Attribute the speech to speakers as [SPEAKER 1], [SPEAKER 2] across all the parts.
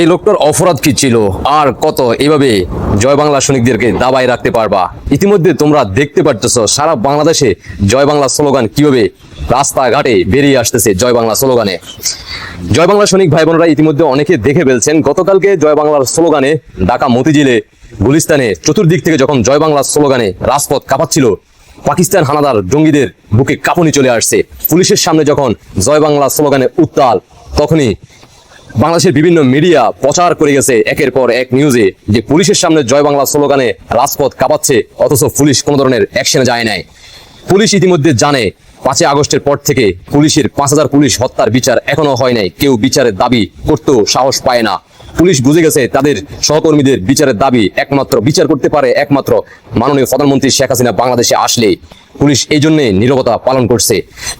[SPEAKER 1] এই লোকটার অপরাধ কি ছিল? আর কত? এভাবে জয় বাংলা সৈনিকদেরকে দাবায় রাখতে পারবা? ইতিমধ্যে তোমরা দেখতে পারতেছ, সারা বাংলাদেশে জয় বাংলা স্লোগান কীভাবে রাস্তাঘাটে বেরিয়ে আসতেছে জয় বাংলা স্লোগানে। জয় বাংলা সৈনিক ভাই বোনরা ইতিমধ্যে অনেকে দেখে ফেলছেন, গতকালকে জয় বাংলার স্লোগানে ঢাকা মতিঝিলে, গুলিস্তানে চতুর্দিক থেকে যখন জয় বাংলা স্লোগানে রাজপথ কাঁপাচ্ছিল পাকিস্তান হানাদার জঙ্গিদের বুকে কাঁপুনি চলে আসছে। পুলিশের সামনে যখন জয় বাংলা স্লোগানে উত্তাল, তখনই বাংলাদেশের বিভিন্ন মিডিয়া প্রচার করে গেছে একের পর এক নিউজে যে পুলিশের সামনে জয় বাংলা স্লোগানে রাজপথ কাঁপাচ্ছে, অথচ পুলিশ কোনো ধরনের অ্যাকশনে যায় নাই। পুলিশ ইতিমধ্যে জানে, পাঁচই আগস্টের পর থেকে পুলিশের পাঁচ হাজার পুলিশ হত্যার বিচার এখনও হয় নাই। কেউ বিচারের দাবি করতেও সাহস পায় না। পুলিশ বুঝে গেছে তাদের সহকর্মীদের বিচারের দাবি একমাত্র বিচার করতে পারে একমাত্র মাননীয় প্রধানমন্ত্রী শেখ হাসিনা বাংলাদেশে আসলে। পুলিশ এই জন্যে নিরবতা পালন করছে।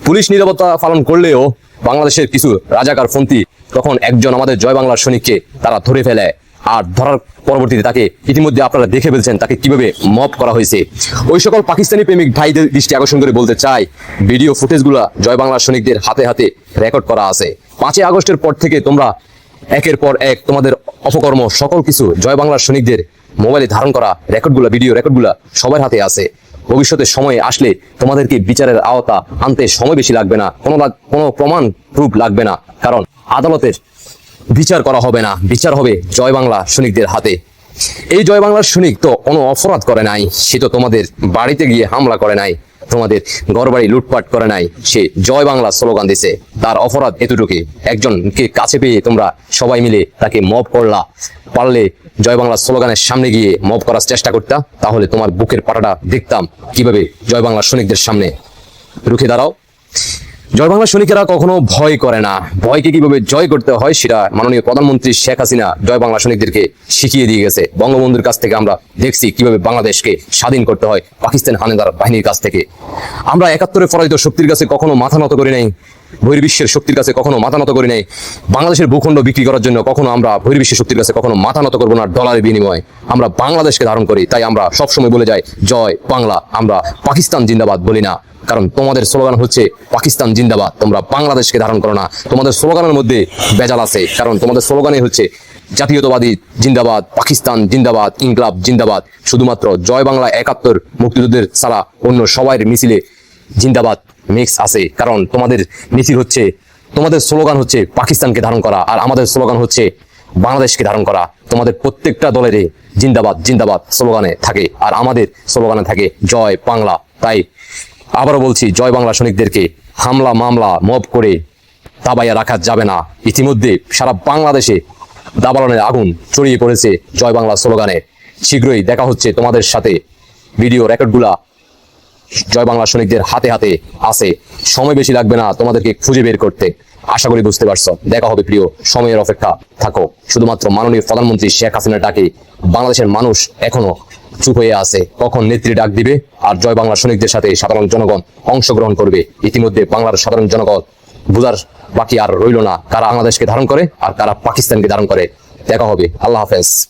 [SPEAKER 1] পুলিশ নিরবতা পালন করলেও বাংলাদেশের কিছু রাজাকার ফন্তি তখন একজন আমাদের জয় বাংলার সৈনিককে তারা ধরে ফেলে। আর ধরার পরবর্তীতে তাকে ইতিমধ্যে আপনারা দেখে ফেলছেন তাকে কীভাবে মব করা হয়েছে। ওই সকল পাকিস্তানি প্রেমিক ভাইদের দৃষ্টি আকর্ষণ করে বলতে চাই, ভিডিও ফুটেজগুলা জয় বাংলার সৈনিকদের হাতে হাতে রেকর্ড করা আছে। পাঁচই আগস্টের পর থেকে তোমরা একের পর এক তোমাদের অপকর্ম, সকল কিছু জয় বাংলার সৈনিকদের মোবাইলে ধারণ করা রেকর্ডগুলো, ভিডিও রেকর্ডগুলো সবার হাতে আছে। ভবিষ্যতে সময়ে আসলে তোমাদেরকে বিচারের আওতা আনতে সময় বেশি লাগবে না, কোনো কোনো প্রমাণ প্রুফ লাগবে না, কারণ আদালতের বিচার করা হবে না, বিচার হবে জয় বাংলা সৈনিকদের হাতে। এই জয় বাংলার সৈনিক তো কোনো অপরাধ করে নাই, সে তো তোমাদের বাড়িতে গিয়ে হামলা করে নাই, তোমাদের ঘরবাড়ি লুটপাট করে নাই, সে জয় বাংলা স্লোগান দিছে। তার অপরাধ এতটুকু। একজনকে কাছে পেয়ে তোমরা সবাই মিলে তাকে মব করলা। পারলে জয় বাংলা স্লোগানের সামনে গিয়ে মব করার চেষ্টা করতা, তাহলে তোমার বুকের পাটাটা দেখতাম কীভাবে জয় বাংলা সৈনিকদের সামনে। রুখে দাঁড়াও। জয় বাংলা সৈনিকেরা কখনো ভয় করে না। ভয়কে কীভাবে জয় করতে হয় সেটা মাননীয় প্রধানমন্ত্রী শেখ হাসিনা জয় বাংলা সৈনিকদেরকে শিখিয়ে দিয়ে গেছে। বঙ্গবন্ধুর কাছ থেকে আমরা দেখছি কীভাবে বাংলাদেশকে স্বাধীন করতে হয় পাকিস্তান হানেদার বাহিনীর কাছ থেকে। আমরা একাত্তরে পরাজিত শক্তির কাছে কখনো মাথা নত করি নাই। বহির্বিশ্বের শক্তির কাছে কখনো মাথা নত করি নাই। বাংলাদেশের ভূখণ্ড বিক্রি করার জন্য কখনো আমরা বহির্বিশ্বের শক্তির কাছে কখনো মাথা নত করব না, ডলারের বিনিময়ে। আমরা বাংলাদেশকে ধারণ করি, তাই আমরা সবসময় বলে যাই, জয় বাংলা। আমরা পাকিস্তান জিন্দাবাদ বলি না, কারণ তোমাদের স্লোগান হচ্ছে, পাকিস্তান জিন্দাবাদ, তোমরা বাংলাদেশকে ধারণ করো না। তোমাদের স্লোগানের মধ্যে বেজাল আছে, কারণ তোমাদের স্লোগানে হচ্ছে, জাতীয়তাবাদী জিন্দাবাদ, পাকিস্তান জিন্দাবাদ, ইনকলাব জিন্দাবাদ। শুধুমাত্র জয় বাংলা একাত্তর মুক্তিযুদ্ধের ছাড়া অন্য সবাই মিছিলে জিন্দাবাদ মিক্স আছে। কারণ তোমাদের মিছিল হচ্ছে, তোমাদের স্লোগান হচ্ছে পাকিস্তানকে ধারণ করা আর আমাদের স্লোগান হচ্ছে বাংলাদেশকে ধারণ করা। তোমাদের প্রত্যেকটা দলের জিন্দাবাদ জিন্দাবাদ স্লোগানে থাকে আর আমাদের স্লোগানে থাকে জয় বাংলা। তাই আবারও বলছি, জয় বাংলা সৈনিকদেরকে হামলা, মামলা, মব করে দাবাইয়া রাখা যাবে না। ইতিমধ্যে সারা বাংলাদেশে দাবালনের আগুন ছড়িয়ে পড়েছে জয় বাংলা স্লোগানে। শীঘ্রই দেখা হচ্ছে তোমাদের সাথে। ভিডিও রেকর্ডগুলা জয় বাংলা সৈনিকদের হাতে হাতে আছে। সময় বেশি লাগবে না তোমাদেরকে খুঁজে বের করতে। আশা করি বুঝতে পারছ। দেখা হবে প্রিয়, সময়ের অপেক্ষা থাকো। শুধুমাত্র মাননীয় প্রধানমন্ত্রী শেখ হাসিনার ডাকে বাংলাদেশের মানুষ এখনও চুপ হয়ে আছে। কখন নেত্রী ডাক দিবে? আর জয় বাংলা সৈনিকদের সাথে সাধারণ জনগণ অংশগ্রহণ করবে। ইতিমধ্যে বাংলার সাধারণ জনগণ বুঝার বাকি আর রইল না। কারা বাংলাদেশকে ধারণ করে আর কারা পাকিস্তানকে ধারণ করে। দেখা হবে। আল্লাহ হাফেজ।